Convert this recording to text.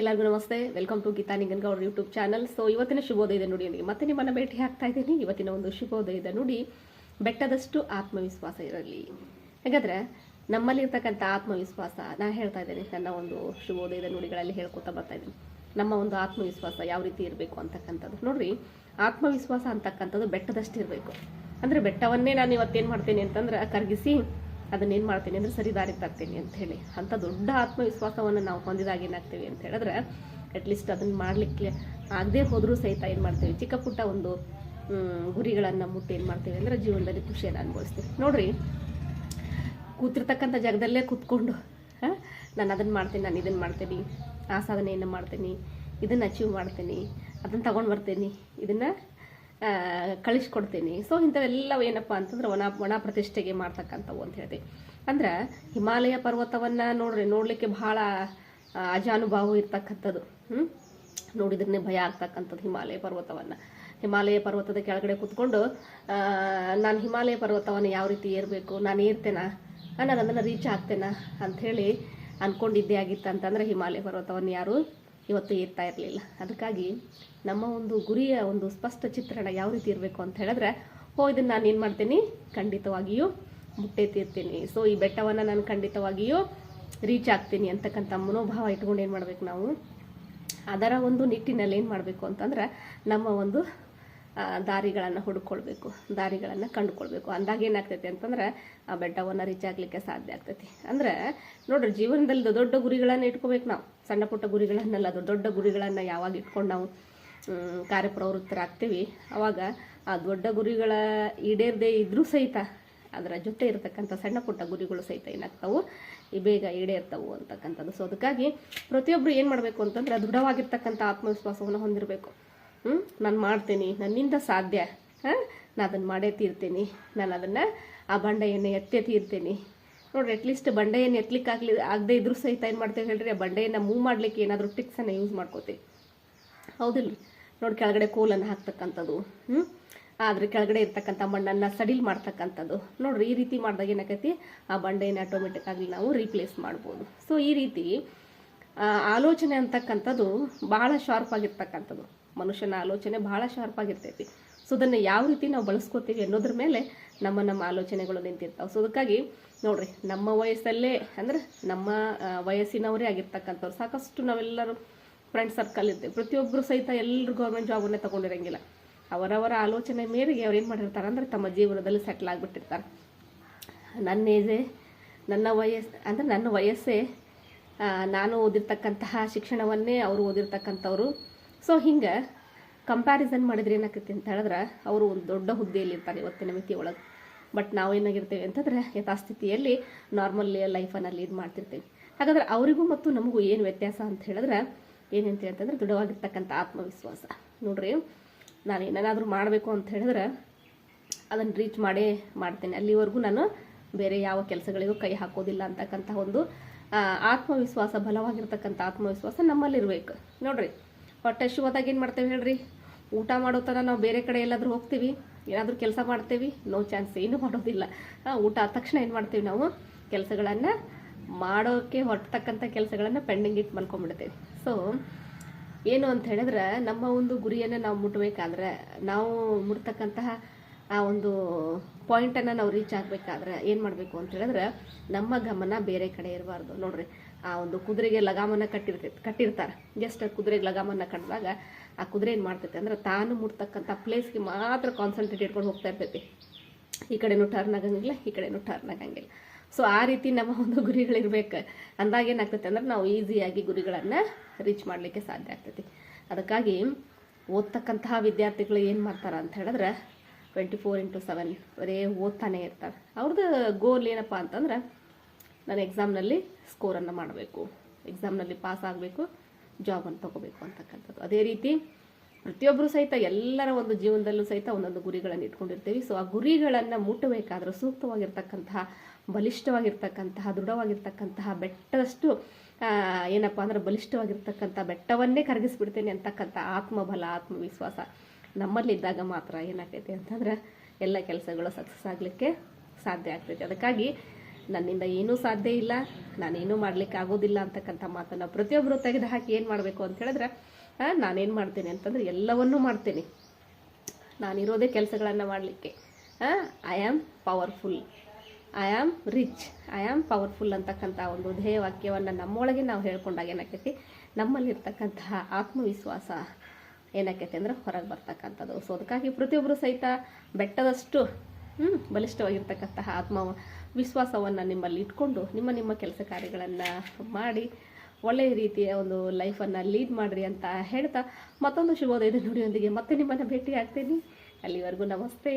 ಎಲ್ಲರಿಗೂ ನಮಸ್ತೆ. Welcome to Geeta Nigangoud YouTube channel so ಇವತ್ತಿನ ಶುಭೋದಯದ ನುಡಿಯೊಂದಿಗೆ ಮತ್ತೆ ನಿಮ್ಮನ್ನು ಭೇಟಿ ಆಗ್ತಾ ಇದ್ದೀನಿ. ಇವತ್ತಿನ ಒಂದು ಶುಭೋದಯದ ನುಡಿ. ಬೆಟ್ಟದಷ್ಟು ಆತ್ಮವಿಶ್ವಾಸ ಇರಲಿ. ಹಾಗಾದ್ರೆ ನಮ್ಮಲ್ಲಿರ್ತಕ್ಕಂಥ ಆತ್ಮವಿಶ್ವಾಸ ನಾನು ಹೇಳ್ತಾ ಇದ್ದೇನೆ ನನ್ನ ಒಂದು ಶುಭೋದಯದ ನುಡಿಗಳಲ್ಲಿ ಹೇಳ್ಕೊತಾ ಬರ್ತಾ ಇದ್ದೀನಿ. ನಮ್ಮ ಒಂದು ಆತ್ಮವಿಶ್ವಾಸ ಯಾವ ರೀತಿ ಇರಬೇಕು ಅಂತಕ್ಕಂಥದ್ದು. ನೋಡ್ರಿ, ಆತ್ಮವಿಶ್ವಾಸ ಅಂತಕ್ಕಂಥದ್ದು ಬೆಟ್ಟದಷ್ಟು ಇರಬೇಕು ಅಂದರೆ ಬೆಟ್ಟವನ್ನೇ ನಾನು ಇವತ್ತೇನು ಮಾಡ್ತೀನಿ ಅಂತಂದ್ರೆ ಕರಗಿಸಿ ಅದನ್ನೇನು ಮಾಡ್ತೀನಿ ಅಂದರೆ ಸರಿ ದಾರಿ ಅಂತ ಹೇಳಿ. ಅಂಥ ದೊಡ್ಡ ಆತ್ಮವಿಶ್ವಾಸವನ್ನು ನಾವು ಹೊಂದಿದಾಗ ಏನಾಗ್ತೀವಿ ಅಂತ ಹೇಳಿದ್ರೆ ಅಟ್ಲೀಸ್ಟ್ ಅದನ್ನು ಮಾಡಲಿಕ್ಕೆ ಆಗದೆ ಹೋದರೂ ಸಹಿತ ಏನು ಮಾಡ್ತೀವಿ? ಚಿಕ್ಕ ಪುಟ್ಟ ಒಂದು ಗುರಿಗಳನ್ನು ಮುಟ್ಟಿ ಏನು ಮಾಡ್ತೀವಿ ಅಂದರೆ ಜೀವನದಲ್ಲಿ ಖುಷಿಯನ್ನು ಅನುಭವಿಸ್ತೀವಿ. ನೋಡ್ರಿ, ಕೂತಿರ್ತಕ್ಕಂಥ ಜಾಗದಲ್ಲೇ ಕೂತ್ಕೊಂಡು ನಾನು ಅದನ್ನು ಮಾಡ್ತೀನಿ, ನಾನು ಇದನ್ನು ಮಾಡ್ತೀನಿ ಆ ಸಾಧನೆಯನ್ನು ಮಾಡ್ತೀನಿ, ಇದನ್ನು ಅಚೀವ್ ಮಾಡ್ತೀನಿ ಅದನ್ನು ತಗೊಂಡು ಬರ್ತೀನಿ, ಇದನ್ನು ಕಳಿಸ್ಕೊಡ್ತೀನಿ. ಸೊ ಇಂಥವೆಲ್ಲವು ಏನಪ್ಪ ಅಂತಂದ್ರೆ ಒಣ ಒಣ ಪ್ರತಿಷ್ಠೆಗೆ ಮಾಡ್ತಕ್ಕಂಥವು ಅಂತ ಹೇಳ್ತೀವಿ. ಅಂದ್ರೆ ಹಿಮಾಲಯ ಪರ್ವತವನ್ನು ನೋಡ್ರಿ, ನೋಡಲಿಕ್ಕೆ ಬಹಳ ಅಜಾನುಭಾವ ಇರ್ತಕ್ಕಂಥದ್ದು. ಹ್ಞೂ ನೋಡಿದ್ರೆ ಭಯ ಆಗ್ತಕ್ಕಂಥದ್ದು ಹಿಮಾಲಯ ಪರ್ವತವನ್ನು. ಹಿಮಾಲಯ ಪರ್ವತದ ಕೆಳಗಡೆ ಕೂತ್ಕೊಂಡು ನಾನು ಹಿಮಾಲಯ ಪರ್ವತವನ್ನು ಯಾವ ರೀತಿ ಏರಬೇಕು, ನಾನು ಏರ್ತೇನ? ನಾನು ಅದನ್ನು ರೀಚ್ ಆಗ್ತೇನಾ? ಅಂಥೇಳಿ ಅಂದ್ಕೊಂಡಿದ್ದೇ ಆಗಿತ್ತು ಅಂತಂದರೆ ಹಿಮಾಲಯ ಪರ್ವತವನ್ನು ಯಾರು ಇವತ್ತು ಇರ್ತಾ ಇರಲಿಲ್ಲ. ಅದಕ್ಕಾಗಿ ನಮ್ಮ ಒಂದು ಗುರಿಯ ಒಂದು ಸ್ಪಷ್ಟ ಚಿತ್ರಣ ಯಾವ ರೀತಿ ಇರಬೇಕು ಅಂತ ಹೇಳಿದ್ರೆ, ಹೋ, ಇದನ್ನು ನಾನು ಏನು ಮಾಡ್ತೀನಿ? ಖಂಡಿತವಾಗಿಯೂ ಮುಟ್ಟೆ ತೀರ್ತೀನಿ. ಸೊ ಈ ಬೆಟ್ಟವನ್ನು ನಾನು ಖಂಡಿತವಾಗಿಯೂ ರೀಚ್ ಆಗ್ತೀನಿ ಅಂತಕ್ಕಂಥ ಮನೋಭಾವ ಇಟ್ಕೊಂಡು ಏನು ಮಾಡಬೇಕು ನಾವು? ಅದರ ಒಂದು ನಿಟ್ಟಿನಲ್ಲಿ ಏನು ಮಾಡಬೇಕು ಅಂತಂದ್ರೆ, ನಮ್ಮ ಒಂದು ದಾರಿಗಳನ್ನು ಹುಡುಕೊಳ್ಬೇಕು. ದಾರಿಗಳನ್ನು ಕಂಡುಕೊಳ್ಬೇಕು. ಅಂದಾಗ ಏನಾಗ್ತೈತಿ ಅಂತಂದ್ರೆ, ಆ ಬೆಟ್ಟವನ್ನು ರೀಚ್ ಆಗಲಿಕ್ಕೆ ಸಾಧ್ಯ ಆಗ್ತೈತಿ. ಅಂದ್ರೆ, ನೋಡ್ರಿ ಜೀವನದಲ್ಲಿ ದೊಡ್ಡ ದೊಡ್ಡ ಗುರಿಗಳನ್ನು ಇಟ್ಕೋಬೇಕು ನಾವು. ಸಣ್ಣ ಪುಟ್ಟ ಗುರಿಗಳನ್ನೆಲ್ಲ, ದೊಡ್ಡ ದೊಡ್ಡ ಗುರಿಗಳನ್ನು ಯಾವಾಗ ಇಟ್ಕೊಂಡು ನಾವು ಕಾರ್ಯಪ್ರವೃತ್ತರಾಗ್ತೀವಿ. ಅವಾಗ ಆ ದೊಡ್ಡ ಗುರಿಗಳ ಈಡೇರದೇ ಇದ್ರೂ ಸಹಿತ ಅದರ ಜೊತೆ ಇರತಕ್ಕಂಥ ಸಣ್ಣ ಪುಟ್ಟ ಗುರಿಗಳು ಸಹಿತ ಏನಾಗ್ತಾವು, ಈ ಬೇಗ ಈಡೇರ್ತವೆ ಅಂತಕ್ಕಂಥದ್ದು. ಸೊ ಅದಕ್ಕಾಗಿ ಪ್ರತಿಯೊಬ್ಬರು ಏನು ಮಾಡಬೇಕು ಅಂತಂದ್ರೆ ದೃಢವಾಗಿರ್ತಕ್ಕಂಥ ಆತ್ಮವಿಶ್ವಾಸವನ್ನು ಹೊಂದಿರಬೇಕು. ಹ್ಞೂ ನಾನು ಮಾಡ್ತೀನಿ, ನನ್ನಿಂದ ಸಾಧ್ಯ, ಹಾಂ, ನಾನು ಅದನ್ನು ಮಾಡೇ ತೀರ್ತೀನಿ, ನಾನು ಅದನ್ನು ಆ ಬಂಡೆಯನ್ನು ಎತ್ತೇ ತೀರ್ತೀನಿ ನೋಡ್ರಿ ಅಟ್ಲೀಸ್ಟ್ ಬಂಡೆಯನ್ನು ಎತ್ತಲಿಕ್ಕೆ ಆಗಲಿ, ಆಗದೆ ಇದ್ರೂ ಸಹಿತ ಏನು ಮಾಡ್ತೇವೆ ಹೇಳ್ರಿ, ಆ ಬಂಡೆಯನ್ನು ಮೂವ್ ಮಾಡಲಿಕ್ಕೆ ಏನಾದರೂ ಟಿಕ್ಸನ್ನು ಯೂಸ್ ಮಾಡ್ಕೋತೀವಿ. ಹೌದಿಲ್ಲ ನೋಡಿ ಕೆಳಗಡೆ ಕೋಲನ್ನು ಹಾಕ್ತಕ್ಕಂಥದ್ದು ಹ್ಞೂ ಕೆಳಗಡೆ ಇರ್ತಕ್ಕಂಥ ಮಣ್ಣನ್ನು ಸಡಿಲ್ ಮಾಡ್ತಕ್ಕಂಥದ್ದು. ನೋಡ್ರಿ, ಈ ರೀತಿ ಮಾಡಿದಾಗ ಏನಾಕೈತಿ? ಆ ಬಂಡೆಯನ್ನು ಆಟೋಮೆಟಿಕ್ ಆಗಲಿ ನಾವು ರೀಪ್ಲೇಸ್ ಮಾಡ್ಬೋದು. ಸೊ ಈ ರೀತಿ ಆಲೋಚನೆ ಅಂತಕ್ಕಂಥದ್ದು ಭಾಳ ಶಾರ್ಪ್ ಆಗಿರ್ತಕ್ಕಂಥದ್ದು. ಮನುಷ್ಯನ ಆಲೋಚನೆ ಭಾಳ ಶಾರ್ಪ್ ಆಗಿರ್ತೈತಿ. ಸೊ ಅದನ್ನು ಯಾವ ರೀತಿ ನಾವು ಬಳಸ್ಕೋತೀವಿ ಅನ್ನೋದ್ರ ಮೇಲೆ ನಮ್ಮ ನಮ್ಮ ಆಲೋಚನೆಗಳು ನಿಂತಿರ್ತಾವೆ. ಸೊ ಅದಕ್ಕಾಗಿ ನೋಡ್ರಿ, ನಮ್ಮ ವಯಸ್ಸಲ್ಲೇ ಅಂದ್ರೆ ನಮ್ಮ ವಯಸ್ಸಿನವರೇ ಆಗಿರ್ತಕ್ಕಂಥವ್ರು. ಸಾಕಷ್ಟು ನಾವೆಲ್ಲರೂ ಫ್ರೆಂಡ್ ಸರ್ಕಲ್ ಇರ್ತೇವೆ ಪ್ರತಿಯೊಬ್ಬರು ಸಹಿತ ಎಲ್ಲರೂ ಗೌರ್ಮೆಂಟ್ ಜಾಬನ್ನೇ ತಗೊಂಡಿರಂಗಿಲ್ಲ. ಅವರವರ ಆಲೋಚನೆ ಮೇರೆಗೆ ಅವ್ರು ಏನು ಮಾಡಿರ್ತಾರೆ ಅಂದರೆ ತಮ್ಮ ಜೀವನದಲ್ಲಿ ಸೆಟ್ಲ್ ಆಗಿಬಿಟ್ಟಿರ್ತಾರೆ. ನನ್ನ ಏಜೇ ನನ್ನ ವಯಸ್ಸು, ಅಂದರೆ ನನ್ನ ವಯಸ್ಸೇ ನಾನು ಓದಿರ್ತಕ್ಕಂತಹ ಶಿಕ್ಷಣವನ್ನೇ ಅವರು ಓದಿರ್ತಕ್ಕಂಥವ್ರು. ಸೊ ಹಿಂಗೆ ಕಂಪ್ಯಾರಿಸನ್ ಮಾಡಿದ್ರೆ ಏನಾಗತ್ತೆ ಅಂತ ಹೇಳಿದ್ರೆ, ಅವರು ಒಂದು ದೊಡ್ಡ ಹುದ್ದೆಯಲ್ಲಿ ಇರ್ತಾರೆ ಇವತ್ತಿನ ಮಿತಿ ಒಳಗೆ. ಬಟ್ ನಾವು ಏನಾಗಿರ್ತೇವೆ ಅಂತಂದರೆ, ಯಥಾಸ್ಥಿತಿಯಲ್ಲಿ ನಾರ್ಮಲ್ ಲೈಫನ್ನು ಲೀಡ್ ಮಾಡ್ತಿರ್ತೀವಿ. ಹಾಗಾದ್ರೆ ಅವರಿಗೂ ಮತ್ತು ನಮಗೂ ಏನು ವ್ಯತ್ಯಾಸ ಅಂತ ಹೇಳಿದ್ರೆ ಏನಂತ ಅಂತಂದ್ರೆ ದೃಢವಾಗಿರ್ತಕ್ಕಂಥ ಆತ್ಮವಿಶ್ವಾಸ. ನೋಡ್ರಿ, ನಾನು ಏನೇನಾದರೂ ಮಾಡಬೇಕು ಅಂತ ಹೇಳಿದ್ರೆ, ಅದನ್ನು ರೀಚ್ ಮಾಡೇ ಮಾಡ್ತೇನೆ. ಅಲ್ಲಿವರೆಗೂ ನಾನು ಬೇರೆ ಯಾವ ಕೆಲಸಗಳಿಗೂ ಕೈ ಹಾಕೋದಿಲ್ಲ ಅಂತಕ್ಕಂಥ ಒಂದು ಆತ್ಮವಿಶ್ವಾಸ, ಬಲವಾಗಿರ್ತಕ್ಕಂಥ ಆತ್ಮವಿಶ್ವಾಸ ನಮ್ಮಲ್ಲಿರ್ಬೇಕು. ನೋಡ್ರಿ, ಹೊಟ್ಟೆ ಶುಭದಾಗ ಏನು ಮಾಡ್ತೇವೆ ಹೇಳ್ರಿ? ಊಟ ಮಾಡೋ ಥರ ನಾವು ಬೇರೆ ಕಡೆ ಎಲ್ಲಾದರೂ ಹೋಗ್ತೀವಿ, ಏನಾದರೂ ಕೆಲಸ ಮಾಡ್ತೇವಿ ನೋ ಚಾನ್ಸ್ ಏನು ಮಾಡೋದಿಲ್ಲ. ಊಟ ಆದ ತಕ್ಷಣ ಏನು ಮಾಡ್ತೀವಿ ನಾವು? ಕೆಲಸಗಳನ್ನು ಮಾಡೋಕ್ಕೆ ಹೊಟ್ಟತಕ್ಕಂಥ ಕೆಲಸಗಳನ್ನು ಪೆಂಡಿಂಗ್ ಇಟ್ಟು ಮಲ್ಕೊಂಡ್ಬಿಡ್ತೇವೆ. ಸೊ ಏನು ಅಂತ ಹೇಳಿದ್ರೆ, ನಮ್ಮ ಒಂದು ಗುರಿಯನ್ನು ನಾವು ಮುಟ್ಟಬೇಕಾದ್ರೆ ನಾವು ಮುಟ್ತಕ್ಕಂತಹ ಆ ಒಂದು ಪಾಯಿಂಟನ್ನು ನಾವು ರೀಚ್ ಆಗಬೇಕಾದ್ರೆ ಏನು ಮಾಡಬೇಕು ಅಂತ ಹೇಳಿದ್ರೆ, ನಮ್ಮ ಗಮನ ಬೇರೆ ಕಡೆ ಇರಬಾರ್ದು. ನೋಡ್ರಿ, ಆ ಒಂದು ಕುದುರೆಗೆ ಲಗಾಮನ್ನ ಕಟ್ಟಿರ್ತೈತೆ ಕಟ್ಟಿರ್ತಾರೆ. ಜಸ್ಟ್ ಕುದುರೆಗೆ ಲಗಾಮನ್ನ ಕಟ್ಟಿದಾಗ ಆ ಕುದುರೆ ಏನು ಮಾಡ್ತೈತೆ ಅಂದ್ರೆ ತಾನು ಮುಟ್ತಕ್ಕಂಥ ಪ್ಲೇಸ್ಗೆ ಮಾತ್ರ ಕಾನ್ಸಂಟ್ರೇಟ್ ಇಟ್ಕೊಂಡು ಹೋಗ್ತಾ ಇರ್ತೈತಿ. ಈ ಕಡೆನೂ ಟರ್ನ್ ಆಗಂಗಿಲ್ಲ, ಈ ಕಡೆನೂ ಟರ್ನ್ ಆಗಂಗಿಲ್ಲ. ಸೊ ಆ ರೀತಿ ನಮ್ಮ ಒಂದು ಗುರಿಗಳಿರ್ಬೇಕು. ಅಂದಾಗ ಏನಾಗ್ತೈತೆ ಅಂದ್ರೆ ನಾವು ಈಸಿಯಾಗಿ ಗುರಿಗಳನ್ನು ರೀಚ್ ಮಾಡಲಿಕ್ಕೆ ಸಾಧ್ಯ ಆಗ್ತೈತಿ. ಅದಕ್ಕಾಗಿ ಓದ್ತಕ್ಕಂತಹ ವಿದ್ಯಾರ್ಥಿಗಳು ಏನು ಮಾಡ್ತಾರೆ ಅಂತ ಹೇಳಿದ್ರೆ ಟ್ವೆಂಟಿ ಫೋರ್ ಇಂಟು ಸೆವೆನ್ ಬರೇ ಓದ್ತಾನೆ ಇರ್ತಾರೆ. ಅವ್ರದ್ದು ಗೋಲ್ ಏನಪ್ಪ ಅಂತಂದ್ರೆ, ನಾನು ಎಕ್ಸಾಮ್ನಲ್ಲಿ ಸ್ಕೋರನ್ನು ಮಾಡಬೇಕು. ಎಕ್ಸಾಮ್ನಲ್ಲಿ ಪಾಸ್ ಆಗಬೇಕು. ಜಾಬನ್ನು ತಗೋಬೇಕು ಅಂತಕ್ಕಂಥದ್ದು. ಅದೇ ರೀತಿ ಪ್ರತಿಯೊಬ್ಬರು ಸಹಿತ ಎಲ್ಲರ ಒಂದು ಜೀವನದಲ್ಲೂ ಸಹಿತ ಒಂದೊಂದು ಗುರಿಗಳನ್ನು ಇಟ್ಕೊಂಡಿರ್ತೀವಿ. ಸೊ ಆ ಗುರಿಗಳನ್ನು ಮುಟ್ಟಬೇಕಾದ್ರೆ ಸೂಕ್ತವಾಗಿರ್ತಕ್ಕಂತಹ, ಬಲಿಷ್ಠವಾಗಿರ್ತಕ್ಕಂತಹ, ದೃಢವಾಗಿರ್ತಕ್ಕಂತಹ ಬೆಟ್ಟದಷ್ಟು ಏನಪ್ಪ ಅಂದ್ರೆ ಬಲಿಷ್ಠವಾಗಿರ್ತಕ್ಕಂಥ ಬೆಟ್ಟವನ್ನೇ ಕರಗಿಸ್ಬಿಡ್ತೇನೆ ಅಂತಕ್ಕಂಥ ಆತ್ಮಬಲ, ಆತ್ಮವಿಶ್ವಾಸ ನಮ್ಮಲ್ಲಿದ್ದಾಗ ಮಾತ್ರ ಏನಾಗ್ತೈತೆ ಅಂತಂದ್ರೆ ಎಲ್ಲ ಕೆಲಸಗಳು ಸಕ್ಸಸ್ ಆಗಲಿಕ್ಕೆ ಸಾಧ್ಯ ಆಗ್ತೈತೆ. ಅದಕ್ಕಾಗಿ ನನ್ನಿಂದ ಏನೂ ಸಾಧ್ಯ ಇಲ್ಲ. ನಾನೇನೂ ಮಾಡ್ಲಿಕ್ಕೆ ಆಗೋದಿಲ್ಲ ಅಂತಕ್ಕಂಥ ಮಾತನ್ನು ಪ್ರತಿಯೊಬ್ಬರು ತೆಗೆದು ಹಾಕಿ ಏನು ಮಾಡಬೇಕು ಅಂತ ಹೇಳಿದ್ರೆ ನಾನೇನು ಮಾಡ್ತೇನೆ ಅಂತಂದ್ರೆ ಎಲ್ಲವನ್ನೂ ಮಾಡ್ತೇನೆ. ನಾನಿರೋದೇ ಕೆಲಸಗಳನ್ನು ಮಾಡಲಿಕ್ಕೆ. I am powerful I am rich I am powerful ಅಂತಕ್ಕಂಥ ಒಂದು ಧ್ಯೇಯವಾಕ್ಯವನ್ನು ನಮ್ಮೊಳಗೆ ನಾವು ಹೇಳ್ಕೊಂಡಾಗ ಏನಾಕೈತಿ ನಮ್ಮಲ್ಲಿರ್ತಕ್ಕಂತಹ ಆತ್ಮವಿಶ್ವಾಸ ಏನಾಕೈತಿ ಅಂದ್ರೆ ಹೊರಗೆ ಬರ್ತಕ್ಕಂಥದ್ದು. ಸೊ ಅದಕ್ಕಾಗಿ ಪ್ರತಿಯೊಬ್ಬರು ಸಹಿತ ಬೆಟ್ಟದಷ್ಟು ಬಲಿಷ್ಠವಾಗಿರ್ತಕ್ಕಂತಹ ಆತ್ಮ ವಿಶ್ವಾಸವನ್ನು ನಿಮ್ಮಲ್ಲಿ ಇಟ್ಕೊಂಡು ನಿಮ್ಮ ನಿಮ್ಮ ಕೆಲಸ ಕಾರ್ಯಗಳನ್ನು ಮಾಡಿ ಒಳ್ಳೆಯ ರೀತಿಯ ಒಂದು ಲೈಫನ್ನು ಲೀಡ್ ಮಾಡಿರಿ ಅಂತ ಹೇಳ್ತಾ ಮತ್ತೊಂದು ಶುಭೋದಯದ ನುಡಿಯೊಂದಿಗೆ ಮತ್ತೆ ನಿಮ್ಮನ್ನು ಭೇಟಿ ಆಗ್ತೀನಿ ಅಲ್ಲಿವರೆಗೂ ನಮಸ್ತೆ.